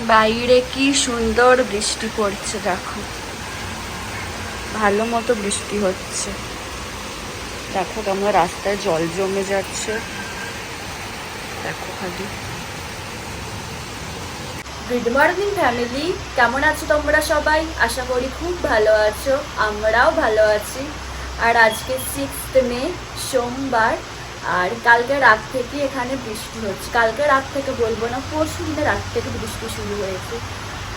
বাইরে কি সুন্দর বৃষ্টি পড়ছে দেখো। ভালো মতো বৃষ্টি হচ্ছে। দেখো কেমন রাস্তায় জল জমে যাচ্ছে। দেখো খালি। গুড মর্নিং ফ্যামিলি কেমন আছো তোমরা সবাই? আশা করি খুব ভালো আছো। আমরাও ভালো আছি। আর আজকে সিক্সথ মে সোমবার। আর কালকে রাত থেকে এখানে বৃষ্টি হচ্ছে। কালকে রাত থেকে বলব না পরশু দিনে রাত থেকে বৃষ্টি শুরু হয়েছে।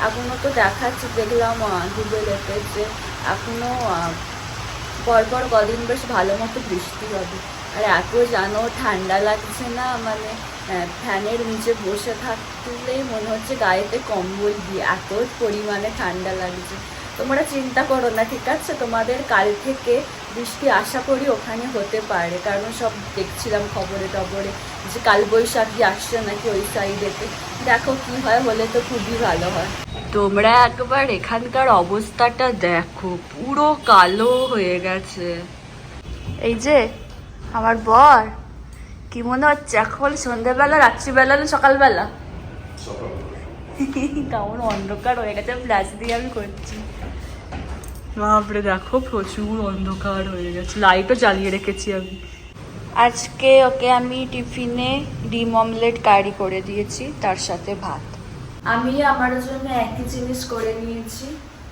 এখনও তো দেখাচ্ছে দেখলাম গুগলেতে যে এখনও আহ, পরপর কদিন বেশ ভালো মতো বৃষ্টি হবে। আর এত জানো ঠান্ডা লাগছে না মানে ফ্যানের নিচে বসে থাকলেই মনে হচ্ছে গায়েতে কম্বল দিয়ে এত পরিমাণে ঠান্ডা লাগছে। তোমরা চিন্তা করো না ঠিক আছে? তোমাদের কাল থেকে বৃষ্টি আশা করি ওখানে হতে পারে কারণ সব দেখছিলাম খবরে টবরে যে কাল বৈশাখী আসছে নাকি ওই সাইডেতে দেখো কি হয় হলে তো খুবই ভালো হয়। তোমরা একবার এখানকার অবস্থাটা দেখো পুরো কালো হয়ে গেছে। এই যে আমার বর কি মনে হচ্ছে এখন সন্ধ্যেবেলা রাত্রিবেলা না সকালবেলা? কেমন অন্ধকার হয়ে গেছে ফ্ল্যাশ দিয়ে আমি করছি। বাপরে দেখো প্রচুর অন্ধকার হয়ে গেছে। লাইটও জ্বালিয়ে রেখেছি আমি। আজকে ওকে আমি টিফিনে ডিম অমলেট কারি করে দিয়েছি তার সাথে ভাত। আমি আমার জন্য একই জিনিস করে নিয়েছি।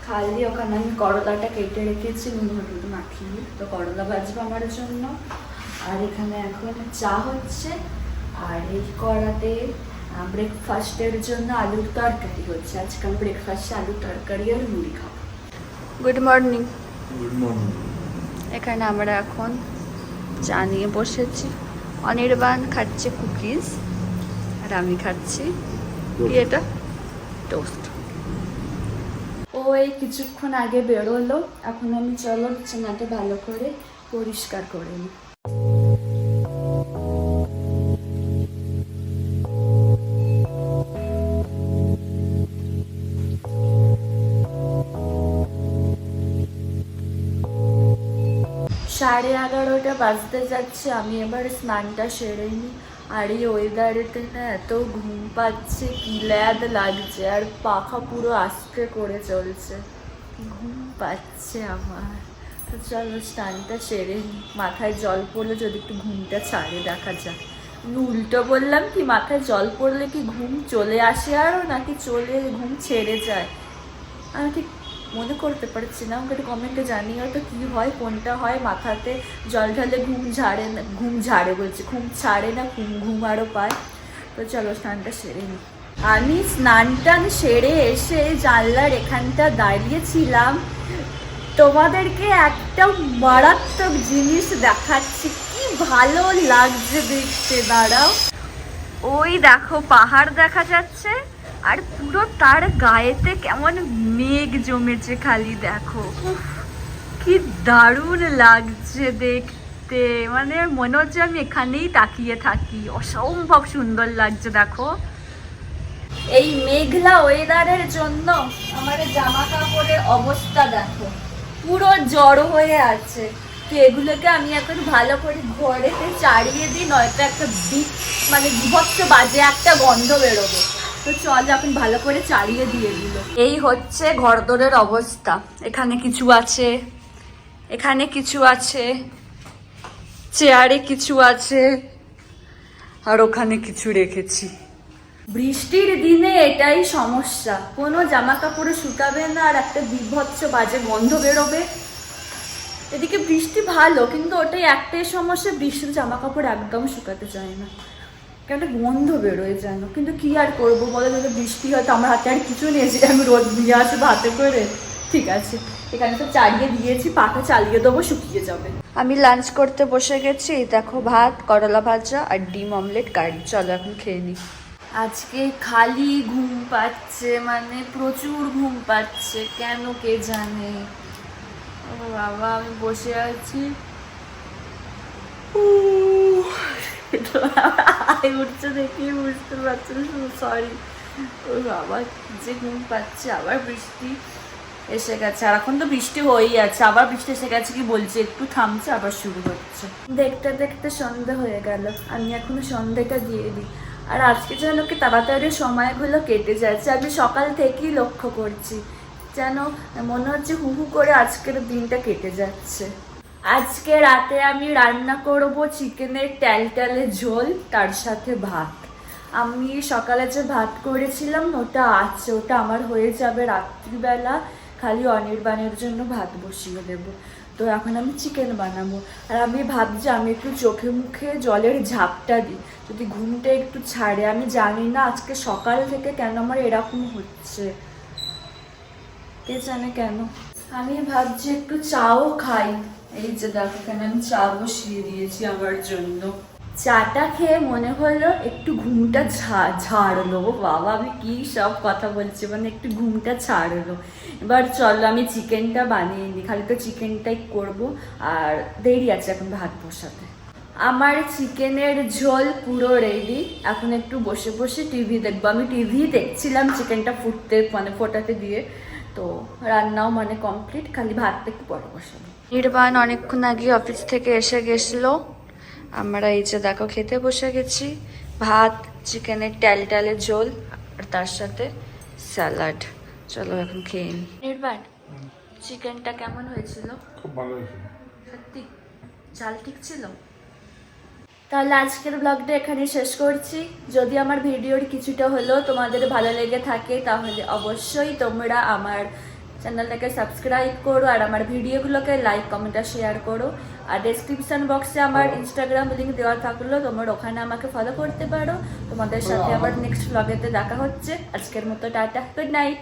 খালি ওখানে আমি করলাটা কেটে রেখেছি নুন হলুদ মাখিয়ে। তো করলা ভাজবো আমার জন্য। আর এখানে এখন চা হচ্ছে। আর এই কড়াতে ব্রেকফাস্টের জন্য আলুর তরকারি হচ্ছে। আজকাল ব্রেকফাস্টে আলুর তরকারি আর মুড়ি খাব। গুড মর্নিং গুড মর্নিং এখানে আমরা এখন চা নিয়ে বসেছি। অনির্বাণ খাচ্ছে কুকিজ আর আমি খাচ্ছি এটা টোস্ট ও এই কিছুক্ষণ আগে বেরোলো। এখন আমি চলো চেনাটা ভালো করে পরিষ্কার করে নিই। সাড়ে এগারোটা বাজতে যাচ্ছে, আমি এবার স্নানটা সেরে নিই। আর এই ওয়েদারেতে না এত ঘুম পাচ্ছে, কি ল্যাদ লাগছে, আর পাখা পুরো আস্তে করে চলছে। ঘুম পাচ্ছে আমার। তো চলো স্নানটা সেরে নিই। মাথায় জল পড়লে যদি একটু ঘুমটা ছাড়ে, দেখা যাক। উল্টো বললাম কি, মাথায় জল পড়লে কি ঘুম চলে আসে আরও নাকি চলে ঘুম ছেড়ে যায়? আমি ঠিক মনে করতে পারছি না। আমাকে একটু কমেন্টে জানিও তো কী হয়, কোনটা হয়? মাথাতে জল ঢালে ঘুম ঝাড়ে না, ঘুম ঝাড়ে বলছে, ঘুম ছাড়ে না, ঘুম ঘুম আরও পায়। তো চলো স্নানটা সেরে নিই আমি স্নান টান সেরে এসে জানলার এখানটা দাঁড়িয়েছিলাম। তোমাদেরকে একটা মারাত্মক জিনিস দেখাচ্ছি। কি ভালো লাগছে দেখতে, দাঁড়াও। ওই দেখো, পাহাড় দেখা যাচ্ছে। আর পুরো তার গায়েতে কেমন মেঘ জমেছে খালি দেখো। কি দারুণ লাগছে দেখতে। মানে মনে হচ্ছে আমি এখানেই তাকিয়ে থাকি। অসম্ভব সুন্দর লাগছে, দেখো। এই মেঘলা ওয়েদারের জন্য আমার জামা কাপড়ের অবস্থা দেখো। পুরো জড়ো হয়ে আছে। তো এগুলোকে আমি এখন ভালো করে ঘরেতে চাড়িয়ে দিই, নয়তো একটা মানে বিভক্ত বাজে একটা গন্ধ বেরোবে। তো চল এখন ভালো করে চালিয়ে দিয়ে দিল। এই হচ্ছে ঘরদোরের অবস্থা। এখানে কিছু আছে, এখানে কিছু আছে, চেয়ারে কিছু আছে, আর ওখানে কিছু রেখেছি। বৃষ্টির দিনে এটাই সমস্যা। কোনো জামা কাপড়ে শুকাবে না, আর একটা বিভৎস বাজে গন্ধ বেরোবে। এদিকে বৃষ্টি ভালো, কিন্তু ওটাই একটাই সমস্যা বৃষ্টির জামা কাপড় একদম শুকাতে চায় না। কেন একটা গন্ধ বেরোয় যেন। কিন্তু কি আর করব বলো যদি বৃষ্টি হয় তো আমার হাতে আর কিছু নেই যে আমি রোদ নিয়ে আসব হাতে করে। ঠিক আছে এখানে তো চালিয়ে দিয়েছি পাখা চালিয়ে দেবো শুকিয়ে যাবে। আমি লাঞ্চ করতে বসে গেছি দেখো ভাত করলা ভাজা আর ডিম অমলেট কারি চলো এখন খেয়ে নিই আজকে খালি ঘুম পাচ্ছে মানে প্রচুর ঘুম পাচ্ছে কেন কে জানে? ও বাবা আমি বসে আছি। উহ, আয় উঠছে দেখি বুঝতে পারছি সরি ও বাবা যে ঘুম পাচ্ছে আবার বৃষ্টি এসে গেছে আর এখন তো বৃষ্টি হয়েই আছে আবার বৃষ্টি এসে গেছে কি বলছে একটু থামছে আবার শুরু হচ্ছে দেখতে দেখতে সন্ধে হয়ে গেল আমি এখনও সন্ধেটা দিয়ে দিই আর আজকে যেন কি তাড়াতাড়ি সময়গুলো কেটে যাচ্ছে আমি সকাল থেকেই লক্ষ্য করছি যেন মনে হচ্ছে হু হু করে আজকের দিনটা কেটে যাচ্ছে আজকে রাতে আমি রান্না করব চিকেনের ট্যালট্যালে ঝোল, তার সাথে ভাত। আমি সকালে যে ভাত করেছিলাম, ওটা আছে, ওটা আমার হয়ে যাবে রাত্রিবেলা। খালি অনির্বাণের জন্য ভাত বসিয়ে দেবো। তো এখন আমি চিকেন বানাবো। আর আমি ভাবছি আমি একটু চোখে মুখে জলের ঝাপটা দিই। যদি ঘুমটা একটু ছাড়ে, আমি জানি না আজকে সকাল থেকে কেন আমার এরকম হচ্ছে। কে জানে কেন? আমি ভাবছি একটু চাও খাই। এই যে দেখো এখানে আমি চা বসিয়ে দিয়েছি আমার জন্য। চাটা খেয়ে মনে হলো একটু ঘুমটা ও বাবা, আমি কি সব কথা বলছি মানে একটু ঘুমটা ছাড়লো এবার চলো, আমি চিকেনটা বানিয়ে নিই। খালি তো চিকেনটাই করব। আর দেরি আছে এখন ভাত বসাতে। আমার চিকেনের ঝোল পুরো রেডি এখন একটু বসে বসে টিভি দেখব। আমি টিভি দেখছিলাম চিকেনটা ফুটতে মানে ফোটাতে দিয়ে। তো রান্নাও মানে কমপ্লিট খালি ভাতটা একটু পরে বসাবো। নির্বাণ অনেকক্ষণ আগে অফিস থেকে এসে গেছিল। আমরা এই যে দেখো খেতে বসে গেছি। ভাত চিকেনের ট্যাল ট্যালের ঝোল আর তার সাথে স্যালাড। চলো এখন খেয়ে নিই নির্বাণ চিকেনটা কেমন হয়েছিল? খুব ভালো হয়েছিল। সত্যি? ঝাল ঠিক ছিল? তাহলে আজকের ব্লগটা এখানে শেষ করছি। যদি আমার ভিডিওর কিছুটা হলেও তোমাদের ভালো লেগে থাকে তাহলে অবশ্যই তোমরা আমার চ্যানেলটাকে সাবস্ক্রাইব করো আর আমার ভিডিওগুলোকে লাইক কমেন্ট আর শেয়ার করো আর ডেসক্রিপশন বক্সে আমার ইনস্টাগ্রাম লিঙ্ক দেওয়া থাকল তোমরা ওখানে আমাকে ফলো করতে পারো তোমাদের সাথে আবার নেক্সট ব্লগেতে দেখা হচ্ছে আজকের মতো টাটা গুড নাইট